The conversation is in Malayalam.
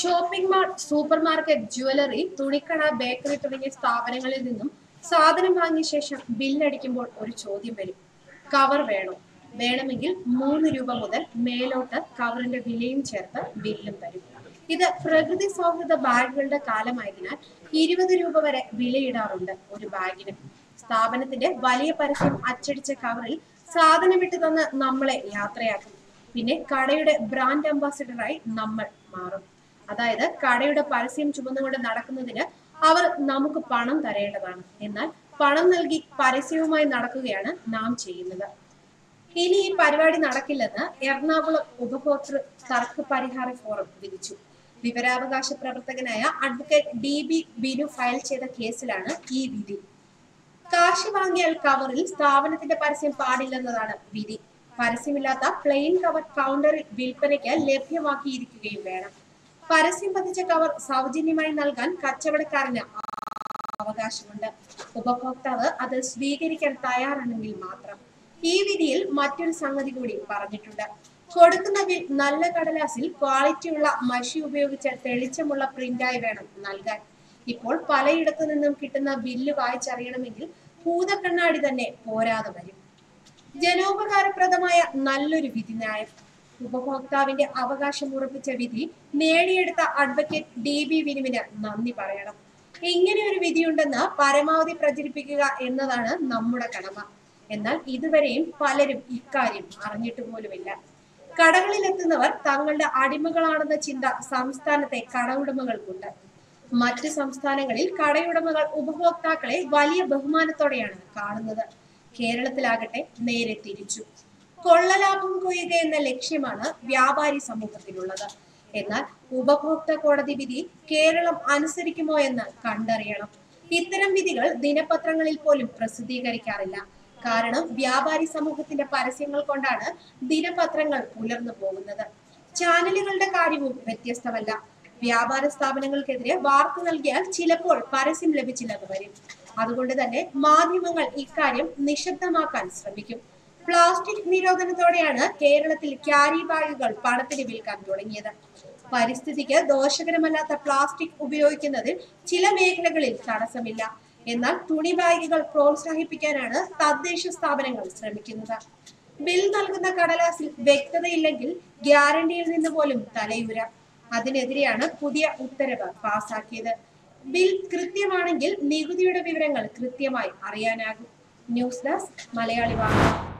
Shopping mall supermarket jewellery തുണിക്കട ബേക്കറി തുടങ്ങിയ സ്ഥാപനങ്ങളിൽ നിന്നും സാധനം വാങ്ങിയ ശേഷം ബില്ലടിക്കുമ്പോൾ ഒരു ചോദ്യം വരും. കവർ വേണോ? വേണമെങ്കിൽ മൂന്ന് രൂപ മുതൽ മേലോട്ട് കവറിന്റെ വിലയും ചേർത്ത് ബില്ലും തരും. ഇത് പ്രകൃതി സൗഹൃദ ബാഗുകളുടെ കാലമായതിനാൽ ഇരുപത് രൂപ വരെ വിലയിടാറുണ്ട് ഒരു ബാഗിന്. സ്ഥാപനത്തിന്റെ വലിയ പരസ്യം അച്ചടിച്ച കവറിൽ സാധനം വിട്ടു തന്ന് നമ്മളെ യാത്രയാക്കും. പിന്നെ കടയുടെ ബ്രാൻഡ് അംബാസിഡറായി നമ്മൾ മാറും. അതായത് കടയുടെ പരസ്യം ചുമന്നുകൊണ്ട് നടക്കുന്നതിന് അവർ നമുക്ക് പണം തരേണ്ടതാണ്. എന്നാൽ പണം നൽകി പരസ്യവുമായി നടക്കുകയാണ് നാം ചെയ്യുന്നത്. ഇനി ഈ പരിപാടി നടക്കില്ലെന്ന് എറണാകുളം ഉപഭോക്തൃ തർക്ക പരിഹാര ഫോറം വിധിച്ചു. വിവരാവകാശ പ്രവർത്തകനായ advocate D B Binu file ചെയ്ത കേസിലാണ് ഈ വിധി. കാശി വാങ്ങിയാൽ കവറിൽ സ്ഥാപനത്തിന്റെ പരസ്യം പാടില്ലെന്നതാണ് വിധി. പരസ്യമില്ലാത്ത പ്ലെയിൻ കവർ കൗണ്ടറിൽ വിൽപ്പനയ്ക്ക് ലഭ്യമാക്കിയിരിക്കുകയും വേണം. പരസ്യം പതിച്ച കവർ സൗജന്യമായി നൽകാൻ കച്ചവടക്കാരന് അവകാശമുണ്ട്. ഉപഭോക്താവ് അത് സ്വീകരിക്കാൻ തയ്യാറാണെങ്കിൽ മാത്രം ഈ വിധിയിൽ മറ്റൊരു സംഗതി കൂടി പറഞ്ഞിട്ടുണ്ട്. കൊടുക്കുന്നതിൽ നല്ല കടലാസിൽ ക്വാളിറ്റിയുള്ള മഷി ഉപയോഗിച്ച് തെളിച്ചമുള്ള പ്രിന്റായി വേണം നൽകാൻ. ഇപ്പോൾ പലയിടത്തു നിന്നും കിട്ടുന്ന ബില്ല് വായിച്ചറിയണമെങ്കിൽ ഭൂതക്കണ്ണാടി തന്നെ പോരാതെ വരും. ജനോപകാരപ്രദമായ നല്ലൊരു വിധിന്യായം ഉപഭോക്താവിന്റെ അവകാശം ഉറപ്പിച്ച വിധി നേടിയെടുത്ത അഡ്വക്കേറ്റ് ഡി ബി വിനുവിന് നന്ദി പറയണം. ഇങ്ങനെ ഒരു വിധിയുണ്ടെന്ന് പരമാവധി പ്രചരിപ്പിക്കുക എന്നതാണ് നമ്മുടെ കടമ. എന്നാൽ ഇതുവരെയും പലരും ഇക്കാര്യം അറിഞ്ഞിട്ട് പോലുമില്ല. കടകളിലെത്തുന്നവർ തങ്ങളുടെ അടിമകളാണെന്ന ചിന്ത സംസ്ഥാനത്തെ കടയുടമകൾക്കുണ്ട്. മറ്റ് സംസ്ഥാനങ്ങളിൽ കടയുടമകൾ ഉപഭോക്താക്കളെ വലിയ ബഹുമാനത്തോടെയാണ് കാണുന്നത്. കേരളത്തിലാകട്ടെ നേരെ തിരിച്ചു. കൊള്ളലാഭം കൊയ്യുക എന്ന ലക്ഷ്യമാണ് വ്യാപാരി സമൂഹത്തിലുള്ളത്. എന്നാൽ ഉപഭോക്തൃ കോടതി വിധി കേരളം അനുസരിക്കുമോ എന്ന് കണ്ടറിയണം. ഇത്തരം വിധികൾ ദിനപത്രങ്ങളിൽ പോലും പ്രസിദ്ധീകരിക്കാറില്ല. കാരണം വ്യാപാരി സമൂഹത്തിന്റെ പരസ്യങ്ങൾ കൊണ്ടാണ് ദിനപത്രങ്ങൾ പുലർന്നു പോകുന്നത്. ചാനലുകളുടെ കാര്യവും വ്യത്യസ്തമല്ല. വ്യാപാര സ്ഥാപനങ്ങൾക്കെതിരെ വാർത്ത നൽകിയാൽ ചിലപ്പോൾ പരസ്യം ലഭിച്ചില്ലെന്ന് വരും. അതുകൊണ്ട് തന്നെ മാധ്യമങ്ങൾ ഇക്കാര്യം നിശബ്ദമാക്കാൻ ശ്രമിക്കും. പ്ലാസ്റ്റിക് നിരോധനത്തോടെയാണ് കേരളത്തിൽ ക്യാരി ബാഗുകൾ പണത്തിന് വിൽക്കാൻ തുടങ്ങിയത്. പരിസ്ഥിതിക്ക് ദോഷകരമല്ലാത്ത പ്ലാസ്റ്റിക് ഉപയോഗിക്കുന്നതിൽ ചില മേഖലകളിൽ തടസ്സമില്ല. എന്നാൽ തുണി ബാഗുകൾ പ്രോത്സാഹിപ്പിക്കാനാണ് തദ്ദേശ സ്ഥാപനങ്ങൾ ശ്രമിക്കുന്നത്. ബിൽ നൽകുന്ന കടലാസിൽ വ്യക്തതയില്ലെങ്കിൽ ഗ്യാരണ്ടിയിൽ നിന്ന് പോലും തലയൂരാം. അതിനെതിരെയാണ് പുതിയ ഉത്തരവ് പാസാക്കിയത്. ബിൽ കൃത്യമാണെങ്കിൽ നികുതിയുടെ വിവരങ്ങൾ കൃത്യമായി അറിയാനാകും. ന്യൂസ് ഡെസ്ക് മലയാളി വാർത്ത.